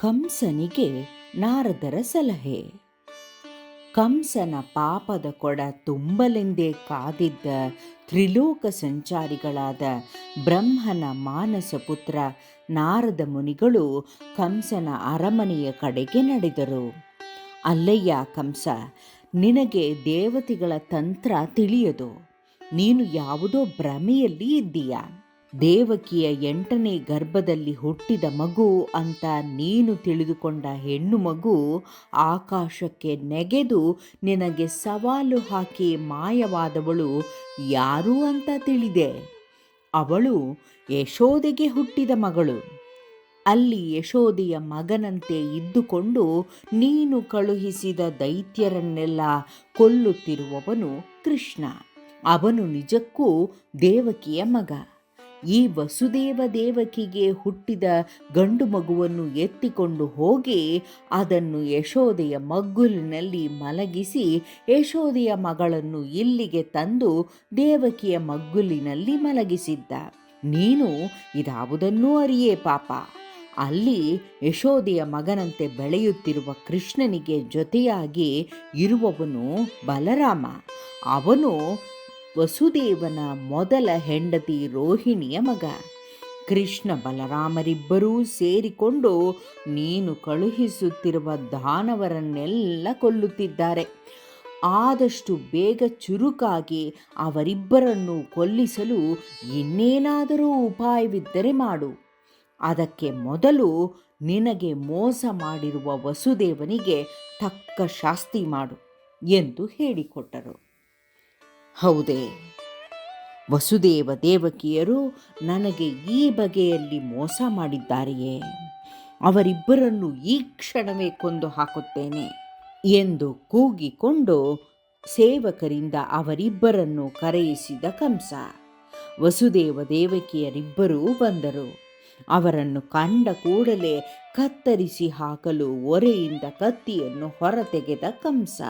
ಕಂಸನಿಗೆ ನಾರದರ ಸಲಹೆ. ಕಂಸನ ಪಾಪದ ಕೊಡ ತುಂಬಲೆಂದೇ ಕಾದಿದ್ದ ತ್ರಿಲೋಕ ಸಂಚಾರಿಗಳಾದ ಬ್ರಹ್ಮನ ಮಾನಸ ಪುತ್ರ ನಾರದ ಮುನಿಗಳು ಕಂಸನ ಅರಮನೆಯ ಕಡೆಗೆ ನಡೆದರು. ಅಲ್ಲಯ್ಯ ಕಂಸ, ನಿನಗೆ ದೇವತೆಗಳ ತಂತ್ರ ತಿಳಿಯದು. ನೀನು ಯಾವುದೋ ಭ್ರಮೆಯಲ್ಲಿ ಇದ್ದೀಯಾ? ದೇವಕಿಯ ಎಂಟನೇ ಗರ್ಭದಲ್ಲಿ ಹುಟ್ಟಿದ ಮಗು ಅಂತ ನೀನು ತಿಳಿದುಕೊಂಡ ಹೆಣ್ಣು ಮಗು ಆಕಾಶಕ್ಕೆ ನೆಗೆದು ನಿನಗೆ ಸವಾಲು ಹಾಕಿ ಮಾಯವಾದವಳು ಯಾರು ಅಂತ ತಿಳಿದೆ. ಅವಳು ಯಶೋದೆಗೆ ಹುಟ್ಟಿದ ಮಗಳು. ಅಲ್ಲಿ ಯಶೋದೆಯ ಮಗನಂತೆ ಇದ್ದುಕೊಂಡು ನೀನು ಕಳುಹಿಸಿದ ದೈತ್ಯರನ್ನೆಲ್ಲ ಕೊಲ್ಲುತ್ತಿರುವವನು ಕೃಷ್ಣ. ಅವನು ನಿಜಕ್ಕೂ ದೇವಕಿಯ ಮಗ. ಈ ವಸುದೇವ ದೇವಕಿಗೆ ಹುಟ್ಟಿದ ಗಂಡು ಮಗುವನ್ನು ಎತ್ತಿಕೊಂಡು ಹೋಗಿ ಅದನ್ನು ಯಶೋದೆಯ ಮಗ್ಗುಲಿನಲ್ಲಿ ಮಲಗಿಸಿ ಯಶೋದೆಯ ಮಗಳನ್ನು ಇಲ್ಲಿಗೆ ತಂದು ದೇವಕಿಯ ಮಗ್ಗುಲಿನಲ್ಲಿ ಮಲಗಿಸಿದ್ದ. ನೀನು ಇದಾವುದನ್ನೂ ಅರಿಯೇ ಪಾಪ. ಅಲ್ಲಿ ಯಶೋದೆಯ ಮಗನಂತೆ ಬೆಳೆಯುತ್ತಿರುವ ಕೃಷ್ಣನಿಗೆ ಜೊತೆಯಾಗಿ ಇರುವವನು ಬಲರಾಮ. ಅವನು ವಸುದೇವನ ಮೊದಲ ಹೆಂಡತಿ ರೋಹಿಣಿಯ ಮಗ. ಕೃಷ್ಣ ಬಲರಾಮರಿಬ್ಬರೂ ಸೇರಿಕೊಂಡು ನೀನು ಕಳುಹಿಸುತ್ತಿರುವ ದಾನವರನ್ನೆಲ್ಲ ಕೊಲ್ಲುತ್ತಿದ್ದಾರೆ. ಆದಷ್ಟು ಬೇಗ ಚುರುಕಾಗಿ ಅವರಿಬ್ಬರನ್ನು ಕೊಲ್ಲಿಸಲು ಇನ್ನೇನಾದರೂ ಉಪಾಯವಿದ್ದರೆ ಮಾಡು. ಅದಕ್ಕೆ ಮೊದಲು ನಿನಗೆ ಮೋಸ ಮಾಡಿರುವ ವಸುದೇವನಿಗೆ ತಕ್ಕ ಶಾಸ್ತಿ ಮಾಡು ಎಂದು ಹೇಳಿಕೊಟ್ಟರು. ಹೌದೇ. ವಸುದೇವ ದೇವಕಿಯರು ನನಗೆ ಈ ಬಗೆಯಲ್ಲಿ ಮೋಸ ಮಾಡಿದ್ದಾರೆಯೇ? ಅವರಿಬ್ಬರನ್ನು ಈ ಕ್ಷಣವೇ ಕೊಂದು ಹಾಕುತ್ತೇನೆ ಎಂದು ಕೂಗಿಕೊಂಡು ಸೇವಕರಿಂದ ಅವರಿಬ್ಬರನ್ನು ಕರೆಯಿಸಿದ ಕಂಸ. ವಸುದೇವ ದೇವಕಿಯರಿಬ್ಬರೂ ಬಂದರು. ಅವರನ್ನು ಕಂಡ ಕೂಡಲೇ ಕತ್ತರಿಸಿ ಹಾಕಲು ಒರೆಯಿಂದ ಕತ್ತಿಯನ್ನು ಹೊರತೆಗೆದ ಕಂಸ.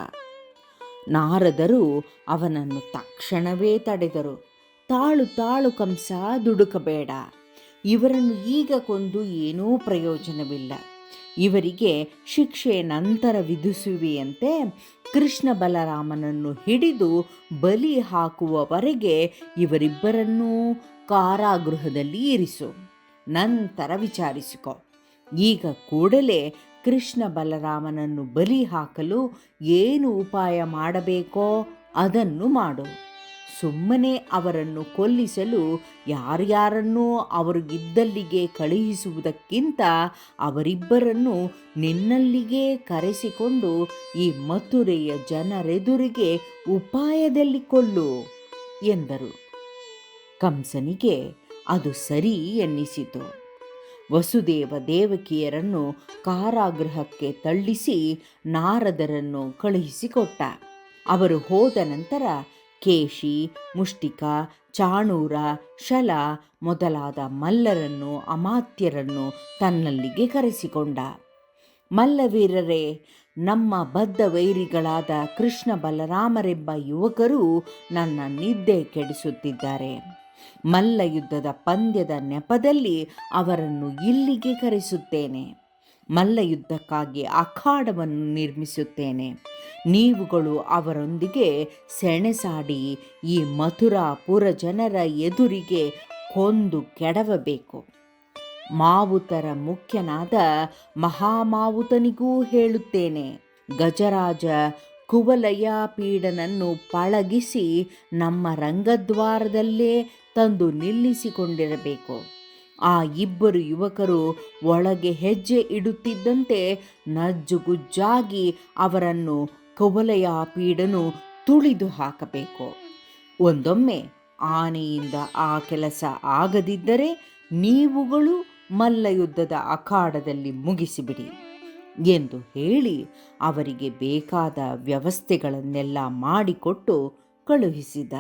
ನಾರದರು ಅವನನ್ನು ತಕ್ಷಣವೇ ತಡೆದರು. ತಾಳು ತಾಳು ಕಂಸ ದುಡುಕಬೇಡ. ಇವರನ್ನು ಈಗ ಕೊಂದು ಏನೂ ಪ್ರಯೋಜನವಿಲ್ಲ. ಇವರಿಗೆ ಶಿಕ್ಷೆ ನಂತರ ವಿಧಿಸುವಿಯಂತೆ ಕೃಷ್ಣ ಬಲರಾಮನನ್ನು ಹಿಡಿದು ಬಲಿ ಹಾಕುವವರೆಗೆ ಇವರಿಬ್ಬರನ್ನೂ ಕಾರಾಗೃಹದಲ್ಲಿ ಇರಿಸು. ನಂತರ ವಿಚಾರಿಸಿಕೊ. ಈಗ ಕೂಡಲೇ ಕೃಷ್ಣ ಬಲರಾಮನನ್ನು ಬಲಿ ಹಾಕಲು ಏನು ಉಪಾಯ ಮಾಡಬೇಕೋ ಅದನ್ನು ಮಾಡು. ಸುಮ್ಮನೆ ಅವರನ್ನು ಕೊಲ್ಲಿಸಲು ಯಾರ್ಯಾರನ್ನೂ ಅವರಿಗಿದ್ದಲ್ಲಿಗೆ ಕಳುಹಿಸುವುದಕ್ಕಿಂತ ಅವರಿಬ್ಬರನ್ನು ನಿನ್ನಲ್ಲಿಗೆ ಕರೆಸಿಕೊಂಡು ಈ ಮಥುರೆಯ ಜನರೆದುರಿಗೆ ಉಪಾಯದಲ್ಲಿ ಕೊಲ್ಲು ಎಂದರು. ಕಂಸನಿಗೆ ಅದು ಸರಿ ಎನ್ನಿಸಿತು. ವಸುದೇವ ದೇವಕಿಯರನ್ನು ಕಾರಾಗೃಹಕ್ಕೆ ತಳ್ಳಿಸಿ ನಾರದರನ್ನು ಕಳುಹಿಸಿಕೊಟ್ಟ. ಅವರು ಹೋದ ನಂತರ ಕೇಶಿ, ಮುಷ್ಟಿಕ, ಚಾಣೂರ, ಶಲ ಮೊದಲಾದ ಮಲ್ಲರನ್ನು, ಅಮಾತ್ಯರನ್ನು ತನ್ನಲ್ಲಿಗೆ ಕರೆಸಿಕೊಂಡ. ಮಲ್ಲವೀರರೇ, ನಮ್ಮ ಬದ್ಧ ವೈರಿಗಳಾದ ಕೃಷ್ಣ ಬಲರಾಮರೆಂಬ ಯುವಕರು ನನ್ನ ನಿದ್ದೆ ಕೆಡಿಸುತ್ತಿದ್ದಾರೆ. ಮಲ್ಲ ಯುದ್ಧದ ಪಂದ್ಯದ ನೆಪದಲ್ಲಿ ಅವರನ್ನು ಇಲ್ಲಿಗೆ ಕರೆಸುತ್ತೇನೆ. ಮಲ್ಲ ಯುದ್ಧಕ್ಕಾಗಿ ಅಖಾಡವನ್ನು ನಿರ್ಮಿಸುತ್ತೇನೆ. ನೀವುಗಳು ಅವರೊಂದಿಗೆ ಸೆಣೆಸಾಡಿ ಈ ಮಥುರಾಪುರ ಜನರ ಎದುರಿಗೆ ಕೊಂದು ಕೆಡವಬೇಕು. ಮಾವುತರ ಮುಖ್ಯನಾದ ಮಹಾಮಾವುತನಿಗೂ ಹೇಳುತ್ತೇನೆ, ಗಜರಾಜ ಕುವಲಯ ಪೀಡನನ್ನು ಪಳಗಿಸಿ ನಮ್ಮ ರಂಗದ್ವಾರದಲ್ಲೇ ತಂದು ನಿಲ್ಲಿಸಿಕೊಂಡಿರಬೇಕು. ಆ ಇಬ್ಬರು ಯುವಕರು ಒಳಗೆ ಹೆಜ್ಜೆ ಇಡುತ್ತಿದ್ದಂತೆ ನಜ್ಜುಗುಜ್ಜಾಗಿ ಅವರನ್ನು ಕವಲೆಯ ಪೀಡನು ತುಳಿದು ಹಾಕಬೇಕು. ಒಂದೊಮ್ಮೆ ಆನೆಯಿಂದ ಆ ಕೆಲಸ ಆಗದಿದ್ದರೆ ನೀವುಗಳು ಮಲ್ಲಯುದ್ಧದ ಅಖಾಡದಲ್ಲಿ ಮುಗಿಸಿಬಿಡಿ ಎಂದು ಹೇಳಿ ಅವರಿಗೆ ಬೇಕಾದ ವ್ಯವಸ್ಥೆಗಳನ್ನೆಲ್ಲ ಮಾಡಿಕೊಟ್ಟು ಕಳುಹಿಸಿದ.